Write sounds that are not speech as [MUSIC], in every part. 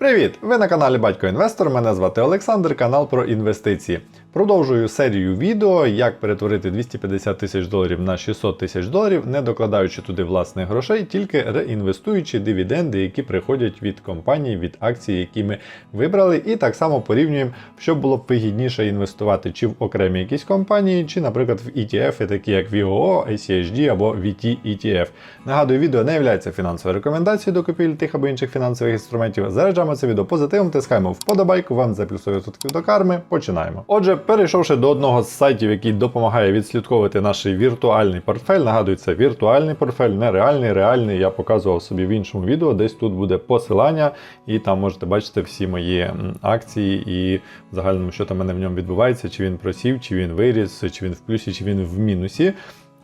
Привіт! Ви на каналі Батько Інвестор. Мене звати Олександр, канал про інвестиції. Продовжую серію відео, як перетворити 250 тисяч доларів на 600 тисяч доларів, не докладаючи туди власних грошей, тільки реінвестуючи дивіденди, які приходять від компаній, від акцій, які ми вибрали, і так само порівнюємо, що було б вигідніше інвестувати чи в окремі якісь компанії, чи, наприклад, в ETF, такі як VOO, ACHD або VT ETF. Нагадую, відео не є фінансовою рекомендацією до купівлі тих або інших фінансових інструментів. Заряджаємо це відео позитивом, тискаємо вподобайку, вам за плюсові відсотків до карми. Починаємо. Отже, перейшовши до одного з сайтів, який допомагає відслідковувати наш віртуальний портфель. Нагадую, це віртуальний портфель, не реальний. Реальний я показував собі в іншому відео. Десь тут буде посилання, і там можете бачити всі мої акції і в загальному, що там мене в ньому відбувається, чи він просів, чи він виріс, чи він в плюсі, чи він в мінусі.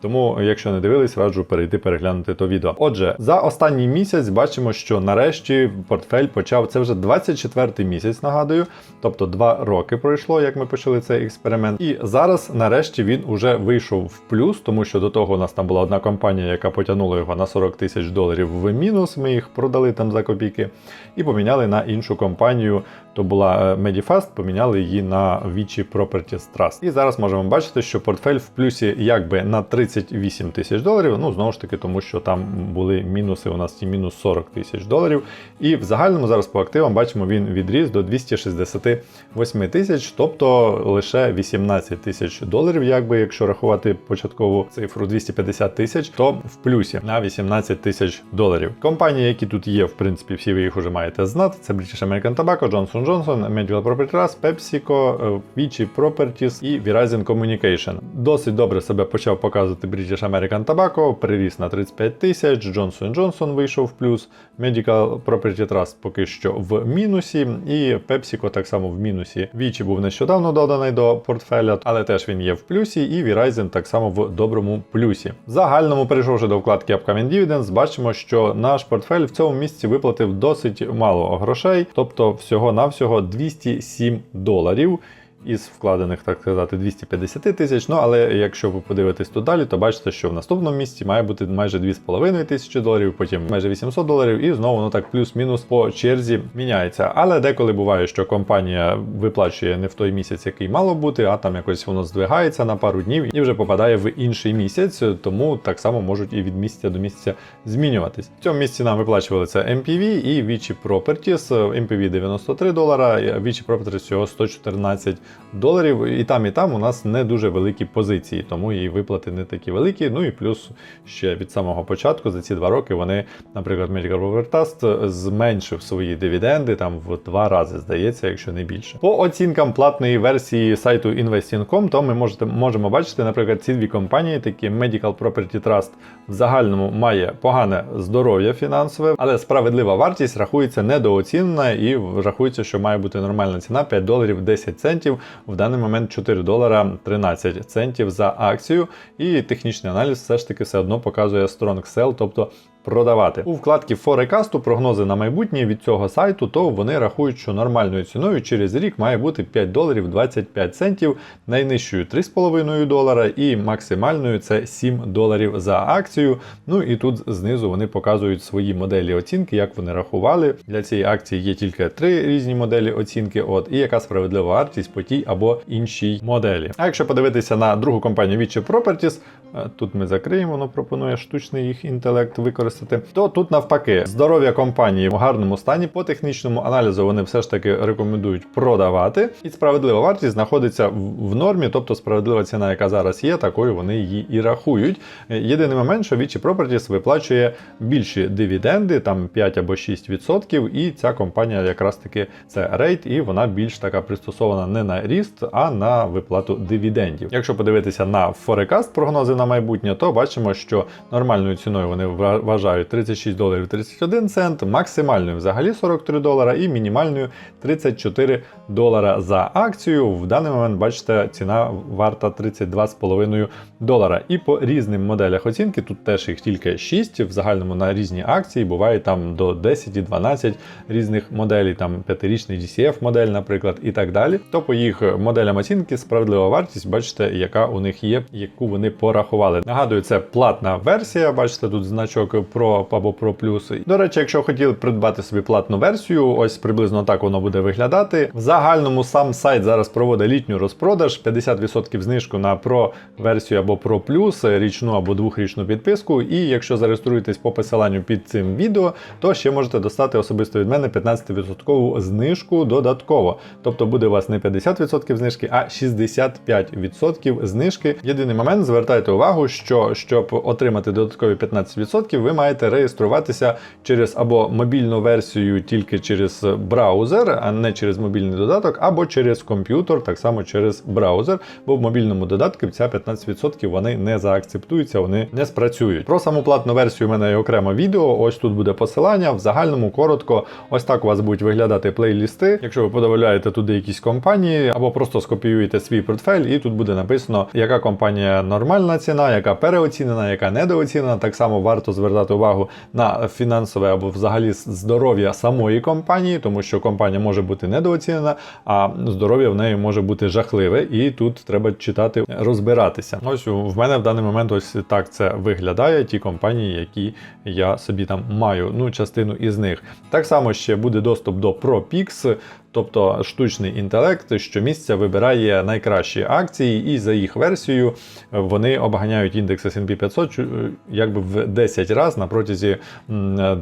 Тому, якщо не дивились, раджу перейти переглянути то відео. Отже, за останній місяць бачимо, що нарешті портфель почав. Це вже 24-й місяць, нагадую. Тобто два роки пройшло, як ми почали цей експеримент. І зараз, нарешті, він уже вийшов в плюс, тому що до того у нас там була одна компанія, яка потягнула його на 40 тисяч доларів в мінус. Ми їх продали там за копійки і поміняли на іншу компанію. То була е, Medifast, поміняли її на Vici Properties Trust. І зараз можемо бачити, що портфель в плюсі якби на 38 тисяч доларів. Ну знову ж таки, тому що там були мінуси. У нас і мінус 40 тисяч доларів. І в загальному зараз по активам бачимо, він відріс до 268 тисяч, тобто лише 18 тисяч доларів, якби якщо рахувати початкову цифру 250 тисяч, то в плюсі на 18 тисяч доларів. Компанії, які тут є, в принципі, всі ви їх вже маєте знати. Це British American Tobacco, Johnson Johnson, Medical Property Trust, PepsiCo, Vici Properties і Verizon Communication. Досить добре себе почав показувати British American Tobacco, приріс на 35 тисяч, Johnson Johnson вийшов в плюс, Medical Property Trust поки що в мінусі, і PepsiCo так само в мінусі. Vici був нещодавно доданий до портфеля, але теж він є в плюсі, і Verizon так само в доброму плюсі. В загальному, перейшовши до вкладки Upcoming Dividends, бачимо, що наш портфель в цьому місці виплатив досить мало грошей, тобто всього-навсього 207 доларів. Із вкладених, так сказати, 250 тисяч. Ну але якщо ви подивитесь тут далі, то бачите, що в наступному місці має бути майже 2,5 тисячі доларів, потім майже 800 доларів, і знову воно так плюс-мінус по черзі міняється. Але деколи буває, що компанія виплачує не в той місяць, який мало бути, а там якось воно здвигається на пару днів і вже попадає в інший місяць, тому так само можуть і від місяця до місяця змінюватись. В цьому місці нам виплачували це MPV і Vici Properties. MPV 93 долара, Vici Properties всього 114 доларів. І там, і там у нас не дуже великі позиції, тому і виплати не такі великі. Ну і плюс ще від самого початку за ці два роки вони, наприклад, Medical зменшив свої дивіденди там в два рази, здається, якщо не більше. По оцінкам платної версії сайту Investing.com, то ми можете, можемо бачити, наприклад, ці дві компанії, такі Medical Property Trust в загальному має погане здоров'я фінансове, але справедлива вартість рахується недооцінена і рахується, що має бути нормальна ціна 5 доларів 10 центів. В даний момент 4 долара 13 центів за акцію. І технічний аналіз все ж таки все одно показує strong sell, тобто продавати. У вкладці Forecast прогнози на майбутнє від цього сайту, то вони рахують, що нормальною ціною через рік має бути 5 доларів 25 центів, найнижчою 3,5 долара і максимальною це 7 доларів за акцію. Ну і тут знизу вони показують свої моделі оцінки, як вони рахували. Для цієї акції є тільки три різні моделі оцінки, от і яка справедлива вартість по тій або іншій моделі. А якщо подивитися на другу компанію Vici Properties, е, тут ми закриємо, воно пропонує штучний їх інтелект використати. То тут навпаки, здоров'я компанії в гарному стані. По технічному аналізу вони все ж таки рекомендують продавати. І справедлива вартість знаходиться в нормі, тобто справедлива ціна, яка зараз є, такою вони її і рахують. Єдиний момент, що Vici Properties виплачує більші дивіденди, там 5 або 6%, і ця компанія якраз таки це рейт, і вона більш така пристосована не на ріст, а на виплату дивідендів. Якщо подивитися на Forecast прогнози на майбутнє, то бачимо, що нормальною ціною вони вважають 36 доларів 31 цент, максимальною взагалі 43 долара і мінімальною 34 долара за акцію. В даний момент, бачите, ціна варта 32,5 долара. І по різним моделях оцінки, тут теж їх тільки 6, в загальному на різні акції буває там до 10 і 12 різних моделей, там 5-річний DCF модель, наприклад, і так далі. То по їх моделям оцінки справедлива вартість, бачите, яка у них є, яку вони порахували. Нагадую, це платна версія, бачите, тут значок Pro або Pro Plus. До речі, якщо хотіли придбати собі платну версію, ось приблизно так воно буде виглядати. В загальному сам сайт зараз проводить літню розпродаж, 50% знижку на Pro версію або Pro Plus, річну або двохрічну підписку. І якщо зареєструєтесь по посиланню під цим відео, то ще можете достати особисто від мене 15% знижку додатково. Тобто буде у вас не 50% знижки, а 65% знижки. Єдиний момент, звертайте увагу, що щоб отримати додаткові 15%, ви маєте реєструватися через або мобільну версію тільки через браузер, а не через мобільний додаток, або через комп'ютер, так само через браузер, бо в мобільному додатку ця 15% вони не заакцептуються, вони не спрацюють. Про саму платну версію у мене є окремо відео. Ось тут буде посилання. В загальному коротко, ось так у вас будуть виглядати плейлісти. Якщо ви подавляєте туди якісь компанії, або просто скопіюєте свій портфель, і тут буде написано, яка компанія нормальна ціна, яка переоцінена, яка недооцінена. Так само варто звертати увагу на фінансове або взагалі здоров'я самої компанії, тому що компанія може бути недооцінена, а здоров'я в неї може бути жахливе, і тут треба читати, розбиратися. Ось в мене в даний момент ось так це виглядає. Ті компанії, які я собі там маю, ну частину із них. Так само ще буде доступ до ProPix, Тобто штучний інтелект щомісяця вибирає найкращі акції, і за їх версією вони обганяють індекс S&P 500 якби в 10 разів на протязі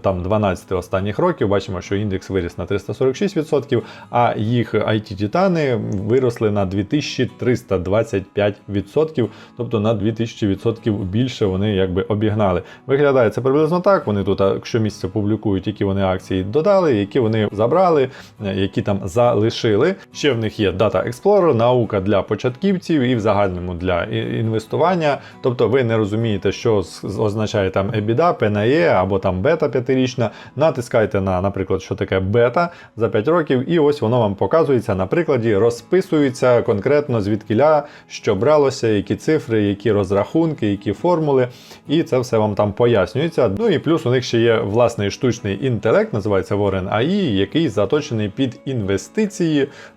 там 12 останніх років. Бачимо, що індекс виріс на 346%, а їх it титани виросли на 2325%, тобто на 2000% більше вони якби обігнали. Виглядає це приблизно так. Вони тут а, щомісяця публікують, які вони акції додали, які вони забрали, е, які там залишили. Ще в них є Data Explorer, наука для початківців і в загальному для інвестування. Тобто ви не розумієте, що означає там EBITDA, PNE або там бета п'ятирічна. Натискайте на, наприклад, що таке бета за 5 років, і ось воно вам показується на прикладі, розписується конкретно звідкиля, що бралося, які цифри, які розрахунки, які формули, і це все вам там пояснюється. Ну і плюс у них ще є власний штучний інтелект, називається Warren AI, який заточений під інвестиції.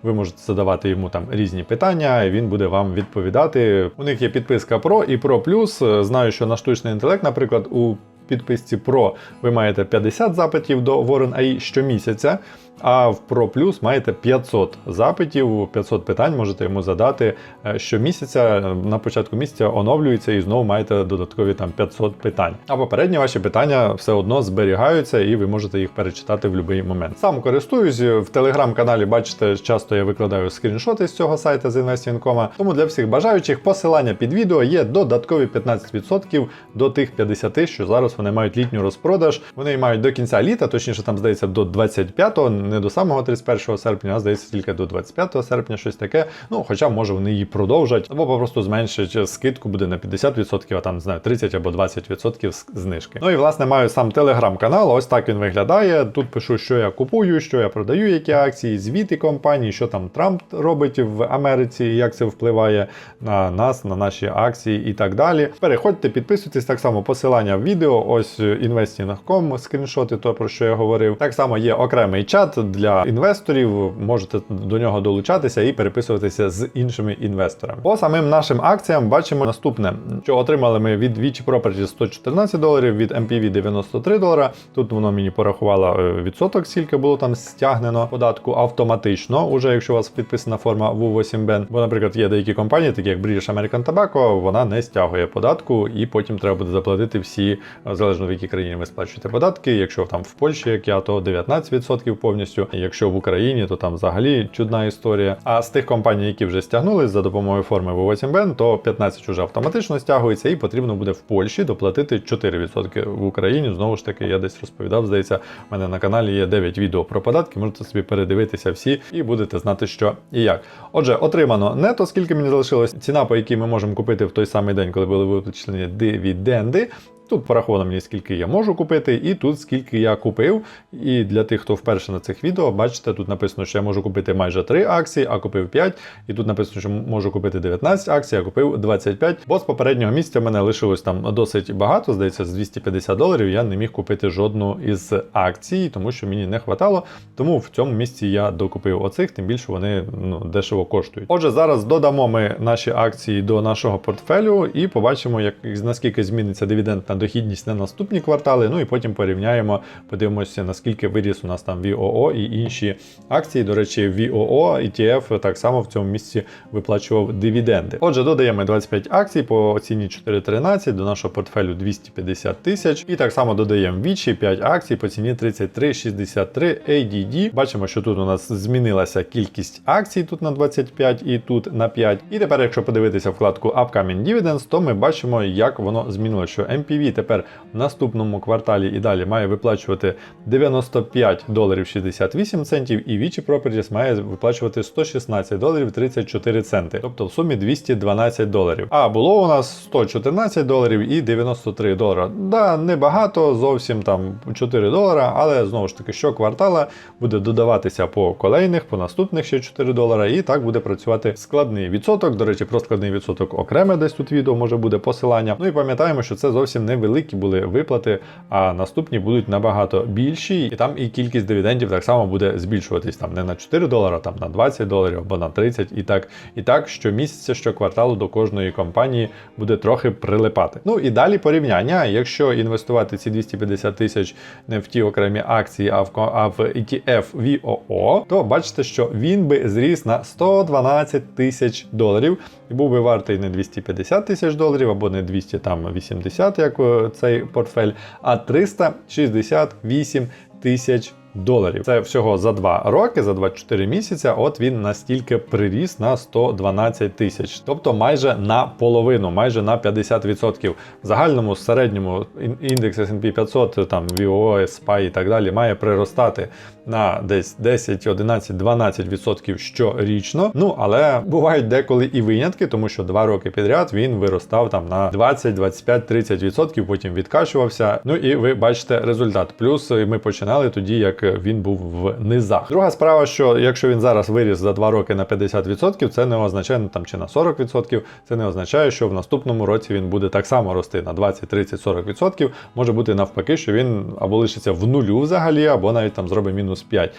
Ви можете задавати йому там різні питання, і він буде вам відповідати. У них є підписка Pro і Pro Plus. Знаю, що на штучний інтелект, наприклад, у підписці Pro ви маєте 50 запитів до Warren AI щомісяця. А в Pro Plus маєте 500 запитів, 500 питань можете йому задати е, щомісяця. На початку місяця оновлюється і знову маєте додаткові там 500 питань. А попередні ваші питання все одно зберігаються і ви можете їх перечитати в будь-який момент. Сам користуюсь в телеграм-каналі. Бачите, часто я викладаю скріншоти з цього сайту з Investing.com. Тому для всіх бажаючих посилання під відео є додаткові 15% до тих 50, що зараз вони мають літню розпродаж. Вони мають до кінця літа, точніше там здається до 25-го, не до самого 31 серпня, а здається тільки до 25 серпня, щось таке. Ну, хоча може вони її продовжать, або просто зменшать скидку буде на 50%, а там не знаю, 30 або 20% знижки. Ну і власне маю сам телеграм-канал. Ось так він виглядає. Тут пишу, що я купую, що я продаю, які акції, звіти компанії, що там Трамп робить в Америці, як це впливає на нас, на наші акції і так далі. Переходьте, підписуйтесь так само посилання в відео. Ось investing.com, скріншоти, то про що я говорив. Так само є окремий чат для інвесторів. Можете до нього долучатися і переписуватися з іншими інвесторами. По самим нашим акціям бачимо наступне, що отримали ми від Vici Properties 114 доларів, від MPV 93 долара. Тут воно мені порахувало е, відсоток, скільки було там стягнено податку автоматично, уже якщо у вас підписана форма W8BEN. Бо, наприклад, є деякі компанії, такі як British American Tobacco, вона не стягує податку, і потім треба буде заплатити всі, е, залежно в якій країні ви сплачуєте податки. Якщо там в Польщі, як я, то 19% повністю. Якщо в Україні, то там взагалі чудна історія. А з тих компаній, які вже стягнулись за допомогою форми V8BEN, то 15 вже автоматично стягується, і потрібно буде в Польщі доплатити 4% в Україні. Знову ж таки, я десь розповідав. Здається, у мене на каналі є 9 відео про податки. Можете собі передивитися всі і будете знати, що і як. Отже, отримано нето, скільки мені залишилось. Ціна, по якій ми можемо купити в той самий день, коли були виплачені дивіденди. Тут пораховано мені, скільки я можу купити, і тут скільки я купив. І для тих, хто вперше на цих відео, бачите, тут написано, що я можу купити майже 3 акції, а купив 5. І тут написано, що можу купити 19 акцій, а купив 25. Бо з попереднього місця в мене лишилось там досить багато, здається, з 250 доларів я не міг купити жодну із акцій, тому що мені не хватало. Тому в цьому місці я докупив оцих, тим більше вони ну, дешево коштують. Отже, зараз додамо ми наші акції до нашого портфелю і побачимо, як наскільки зміниться дивідендна дохідність на наступні квартали. Ну і потім порівняємо, подивимося, наскільки виріс у нас там VOO і інші акції. До речі, VOO ETF так само в цьому місці виплачував дивіденди. Отже, додаємо 25 акцій по ціні 4,13 до нашого портфелю 250 тисяч. І так само додаємо Вічі 5 акцій по ціні 33,63 ADD. Бачимо, що тут у нас змінилася кількість акцій тут на 25 і тут на 5. І тепер, якщо подивитися вкладку Upcoming Dividends, то ми бачимо, як воно змінилося. Що MPV тепер в наступному кварталі і далі має виплачувати 95 доларів 68 центів, і Вічі Properties має виплачувати 116 доларів 34 центи, тобто в сумі 212 доларів. А було у нас 114 доларів і 93 долара. Да, небагато, зовсім там 4 долара, але знову ж таки, що квартала буде додаватися по колейних, по наступних ще 4 долара, і так буде працювати складний відсоток. До речі, про складний відсоток окреме десь тут відео може буде посилання. Ну і пам'ятаємо, що це зовсім невеликі були виплати, а наступні будуть набагато більші, і там і кількість дивідендів так само буде збільшуватись там не на 4 долара, там на 20 доларів або на 30 і так. І так щомісяця, щокварталу до кожної компанії буде трохи прилипати. Ну і далі порівняння. Якщо інвестувати ці 250 тисяч не в ті окремі акції, а в а в ETF VOO, то бачите, що він би зріс на 112 тисяч доларів і був би вартий не 250 тисяч доларів або не 280, як цей портфель, а 368 тисяч доларів. Це всього за 2 роки, за 24 місяця. От він настільки приріс на 112 тисяч, тобто майже на половину, майже на 50%. В загальному середньому індекс S&P 500, там VOO, SPY і так далі, має приростати на десь 10, 11, 12% щорічно. Ну але бувають деколи і винятки, тому що 2 роки підряд він виростав там на 20, 25, 30%, потім відкачувався. Ну і ви бачите результат. Плюс ми починали тоді, як він був в низах. Друга справа, що якщо він зараз виріс за 2 роки на 50%, це не означає ну, там чи на 40%, це не означає, що в наступному році він буде так само рости на 20, 30, 40%. Може бути навпаки, що він або лишиться в нулю взагалі, або навіть там зробить мінус 5.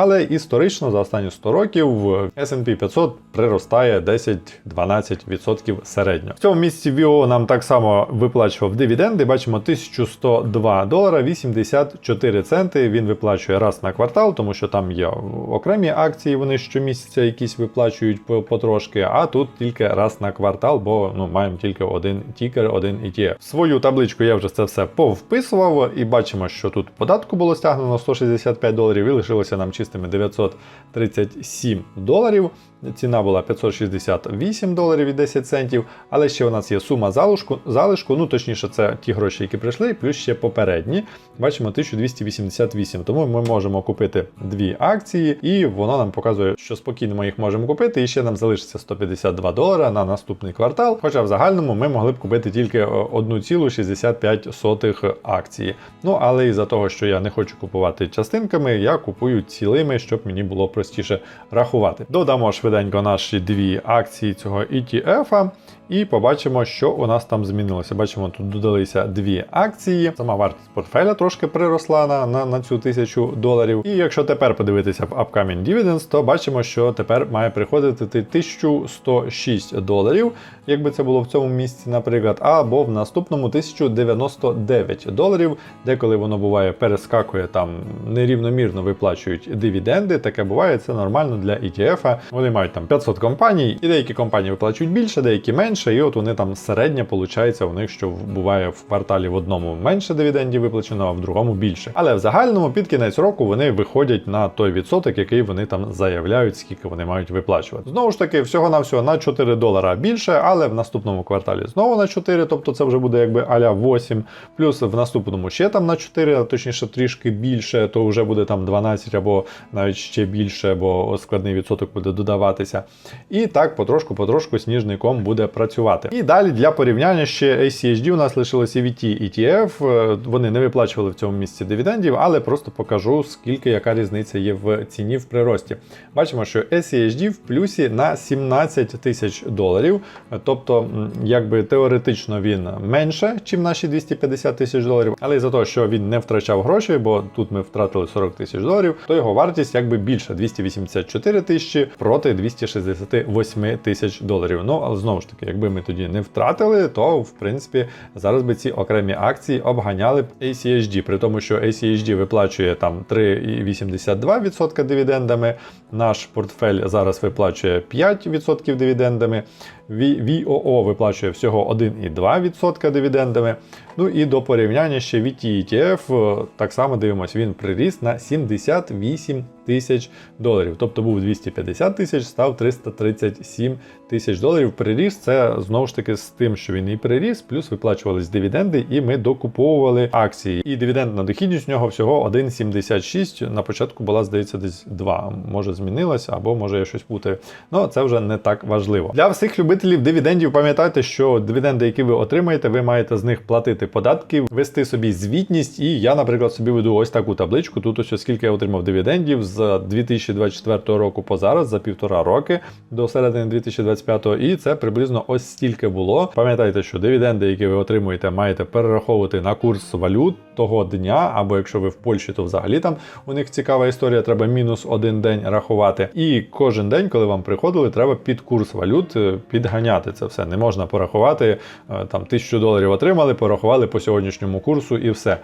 Але історично за останні 100 років S&P 500 приростає 10-12% середньо. В цьому місці VO нам так само виплачував дивіденди. Бачимо 1102 долара 84 центи. Він виплачує раз на квартал, тому що там є окремі акції, вони щомісяця якісь виплачують потрошки, а тут тільки раз на квартал, бо ну маємо тільки один тікер, один ETF. Свою табличку я вже це все повписував і бачимо, що тут податку було стягнено 165 доларів і лишилося нам чистими 937 доларів. Ціна була 568 доларів і 10 центів, але ще у нас є сума залишку, залишку, ну точніше, це ті гроші, які прийшли, плюс ще попередні. Бачимо 1288. Тому ми можемо купити дві акції, і воно нам показує, що спокійно ми їх можемо купити. І ще нам залишиться 152 долара на наступний квартал. Хоча в загальному ми могли б купити тільки е, 1,65 акції. Ну але із-за того, що я не хочу купувати частинками, я купую цілими, щоб мені було простіше рахувати. Додамо швиденько наші дві акції цього ETF. І побачимо, що у нас там змінилося. Бачимо, тут додалися дві акції. Сама вартість портфеля трошки приросла на, на, на цю тисячу доларів. І якщо тепер подивитися в Upcoming Dividends, то бачимо, що тепер має приходити 1106 доларів, якби це було в цьому місці, наприклад, або в наступному 1099 доларів, деколи воно буває перескакує там нерівномірно виплачують дивіденди. Таке буває, це нормально для ETF. Вони мають там 500 компаній, і деякі компанії виплачують більше, деякі менше. І от вони там середня получається у них, що буває в кварталі в одному менше дивідендів виплачено, а в другому більше. Але в загальному під кінець року вони виходять на той відсоток, який вони там заявляють, скільки вони мають виплачувати. Знову ж таки, всього на всього на 4 долара більше, але в наступному кварталі знову на 4, тобто це вже буде якби аля 8, плюс в наступному ще там на 4, а точніше трішки більше, то вже буде там 12 або навіть ще більше, бо складний відсоток буде додаватися. І так потрошку-потрошку сніжний ком буде працювати. І далі для порівняння ще ACHD у нас лишилося VT ETF. Е, Вони не виплачували в цьому місці дивідендів, але просто покажу скільки яка різниця є в ціні в прирості. Бачимо, що SEHD в плюсі на 17 тисяч доларів. Тобто, якби теоретично він менше, ніж наші 250 тисяч доларів, але із-за того, що він не втрачав гроші, бо тут ми втратили 40 тисяч доларів, то його вартість якби більша 284 тисячі проти 268 тисяч доларів. Ну але знову ж таки, якби ми тоді не втратили, то в принципі зараз би ці окремі акції обганяли б ACHD, при тому, що ACHD виплачує там 3,82% дивідендами. Наш портфель зараз виплачує 5% дивідендами. VOO виплачує всього 1,2% дивідендами. Ну і до порівняння ще VT ETF, так само дивимося, він приріс на 78 тисяч доларів. Тобто був 250 тисяч, став 337 тисяч доларів. Приріс це знову ж таки з тим, що він і приріс, плюс виплачувались дивіденди, і ми докуповували акції. І дивідендна дохідність у нього всього 1,76. На початку була, здається, десь 2. Може змінилося, або може я щось путаю. Ну це вже не так важливо. Для всіх любителів дивідендів пам'ятайте, що дивіденди, які ви отримаєте, ви маєте з них платити податки, вести собі звітність. І я, наприклад, собі веду ось таку табличку. Тут ось скільки я отримав дивідендів з 2024 року по зараз, за півтора роки до середини 2025, і це приблизно ось стільки було. Пам'ятайте, що дивіденди, які ви отримуєте, маєте перераховувати на курс валют того дня, або якщо ви в Польщі, то взагалі там у них цікава історія, треба мінус один день рахувати. І кожен день, коли вам приходили, треба під курс валют е, підганяти це все. Не можна порахувати е, там тисячу доларів отримали, порахували по сьогоднішньому курсу і все.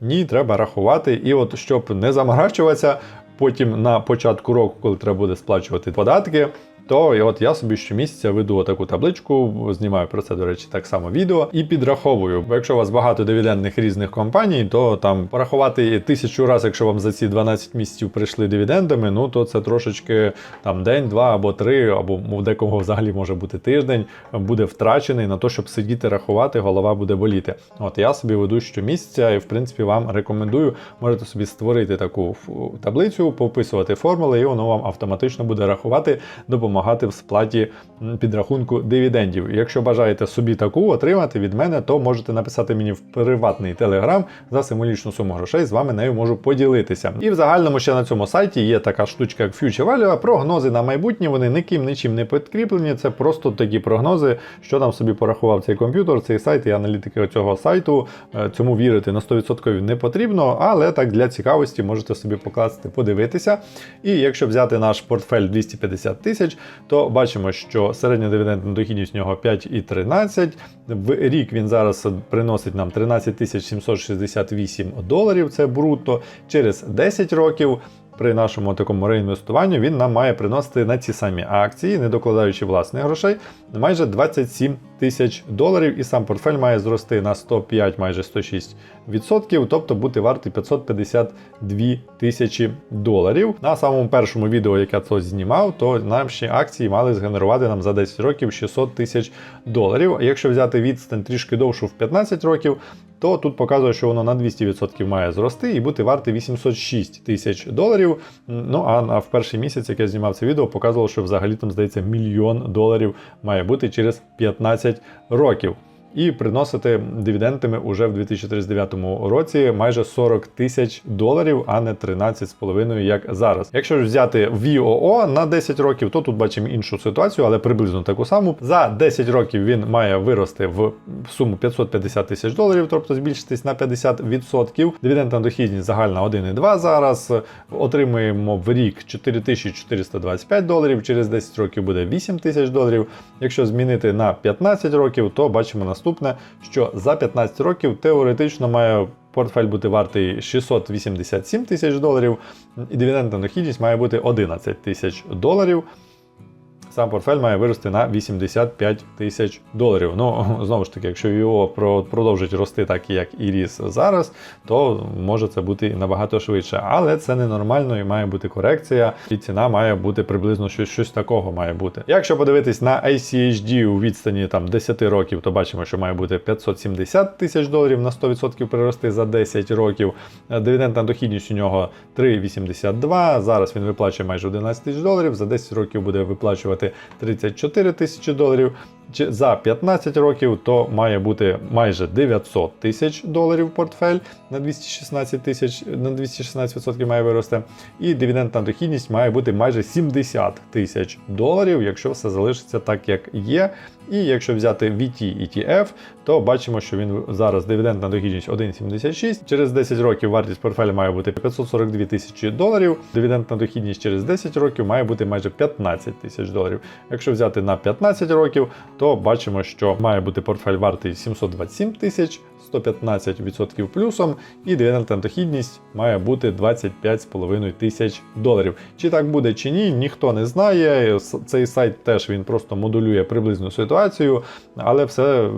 Ні, треба рахувати. І от щоб не заморачуватися, потім на початку року, коли треба буде сплачувати податки. То і от я собі щомісяця веду таку табличку, знімаю про це, до речі, так само відео і підраховую. Бо якщо у вас багато дивідендних різних компаній, то там порахувати тисячу разів, якщо вам за ці 12 місяців прийшли дивідендами, ну то це трошечки там день, два або три, або в декого взагалі може бути тиждень, буде втрачений на те, щоб сидіти, рахувати, голова буде боліти. От я собі веду щомісяця і в принципі вам рекомендую, можете собі створити таку таблицю, пописувати формули, і воно вам автоматично буде рахувати, допомагати в сплаті підрахунку дивідендів. Якщо бажаєте собі таку отримати від мене, то можете написати мені в приватний телеграм за символічну суму грошей. З вами нею можу поділитися. І в загальному ще на цьому сайті є така штучка, як Future Value, прогнози на майбутнє. Вони ніким нічим не підкріплені. Це просто такі прогнози, що там собі порахував цей комп'ютер, цей сайт і аналітики цього сайту. Е, Цьому вірити на 100% не потрібно, але так для цікавості можете собі покласти, подивитися. І якщо взяти наш портфель 250 тисяч, то бачимо, що середня дивідендна дохідність у нього 5,13. В рік він зараз приносить нам 13 тисяч 768 доларів. Це брутто. Через 10 років. При нашому такому реінвестуванні він нам має приносити на ці самі акції, не докладаючи власних грошей, майже 27 тисяч доларів, і сам портфель має зрости на 105, майже 106 відсотків, тобто бути вартий 552 тисячі доларів. На самому першому відео, яке я це знімав, то наші акції мали згенерувати нам за 10 років 600 тисяч доларів. Якщо взяти відстань трішки довшу в 15 років, то тут показує, що воно на 200% має зрости і бути варте 806 тисяч доларів. Ну а в перший місяць, як я знімав це відео, показувало, що взагалі там здається мільйон доларів має бути через 15 років. І приносити дивідендами уже в 2039 році майже 40 тисяч доларів, а не 13,5, як зараз. Якщо ж взяти VOO на 10 років, то тут бачимо іншу ситуацію, але приблизно таку саму. За 10 років він має вирости в суму 550 тисяч доларів, тобто збільшитись на 50%. Дивідендна дохідність загальна 1,2 зараз. Отримуємо в рік 4425 доларів, через 10 років буде 8 тисяч доларів. Якщо змінити на 15 років, то бачимо наступне, що за 15 років теоретично має портфель бути вартий 687 тисяч доларів, і дивідендна дохідність має бути 11 тисяч доларів. Сам портфель має вирости на 85 тисяч доларів. Ну, [LAUGHS] знову ж таки, якщо його продовжить рости так, як і ріс зараз, то може це бути набагато швидше. Але це ненормально і має бути корекція, і ціна має бути приблизно щось, щось такого має бути. Якщо подивитись на ICHD у відстані там 10 років, то бачимо, що має бути 570 тисяч доларів на 100% прирости за 10 років. Дивідендна дохідність у нього 3,82. Зараз він виплачує майже 11 тисяч доларів. За 10 років буде виплачувати 34 тисячі доларів. За 15 років, то має бути майже 900 тисяч доларів портфель на 216 тисяч, на 216% має вирости. І дивідендна дохідність має бути майже 70 тисяч доларів, якщо все залишиться так, як є. І якщо взяти VT ETF, то бачимо, що він зараз дивідендна дохідність 1,76. Через 10 років вартість портфеля має бути 542 тисячі доларів. Дивідендна дохідність через 10 років має бути майже 15 тисяч доларів. Якщо взяти на 15 років, то бачимо, що має бути портфель вартий 727 тисяч. 115% плюсом, і дивідендна дохідність має бути 25,5 тисяч доларів. Чи так буде чи ні, ніхто не знає. Цей сайт теж він просто модулює приблизну ситуацію, але все.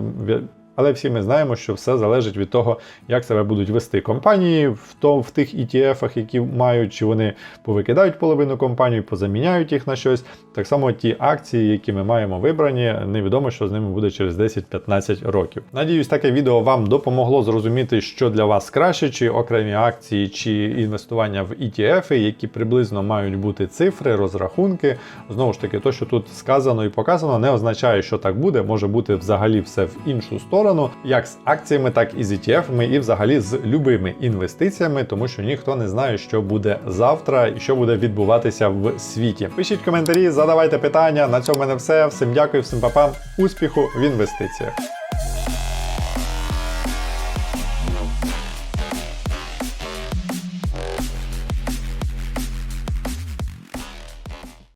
Але всі ми знаємо, що все залежить від того, як себе будуть вести компанії в, то, в тих ETF-ах, які мають, чи вони повикидають половину компаній, позаміняють їх на щось. Так само ті акції, які ми маємо вибрані, невідомо, що з ними буде через 10-15 років. Надіюсь, таке відео вам допомогло зрозуміти, що для вас краще, чи окремі акції, чи інвестування в ETF, які приблизно мають бути цифри, розрахунки. Знову ж таки, то, що тут сказано і показано, не означає, що так буде. Може бути взагалі все в іншу сторону, як з акціями, так і з ETF, і взагалі з любими інвестиціями, тому що ніхто не знає, що буде завтра і що буде відбуватися в світі. Пишіть коментарі, задавайте питання. На цьому мене все. Всім дякую, всім папам, успіху в інвестиціях.